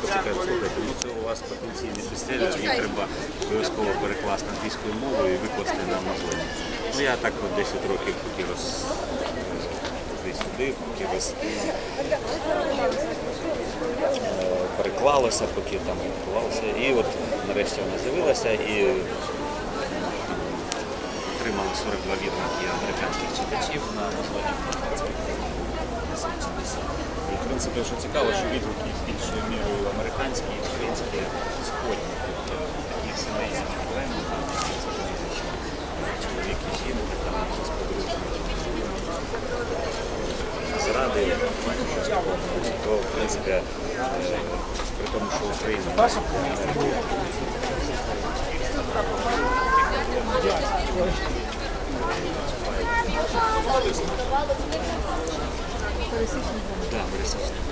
хлопці кажуть, слухайте, ну це у вас потенційний бестселер, їх треба обов'язково перекласти англійською мовою і викласти на Амазоні. Ну я так от 10 років поки роз туди сюди, поки роз е, переклалося, поки там готувалося. І от нарешті вона з'явилася і отримала 42 відгуки американських читачів на Амазоні. І в принципі, що цікаво, що відгуки більшою мірою американські, українські, сходні. Тобто такі сімейні проблеми, там, чоловік і жінка, там з подружками, зради, щось такого. То, в принципі, е, при тому, що Україна Да, пересічна.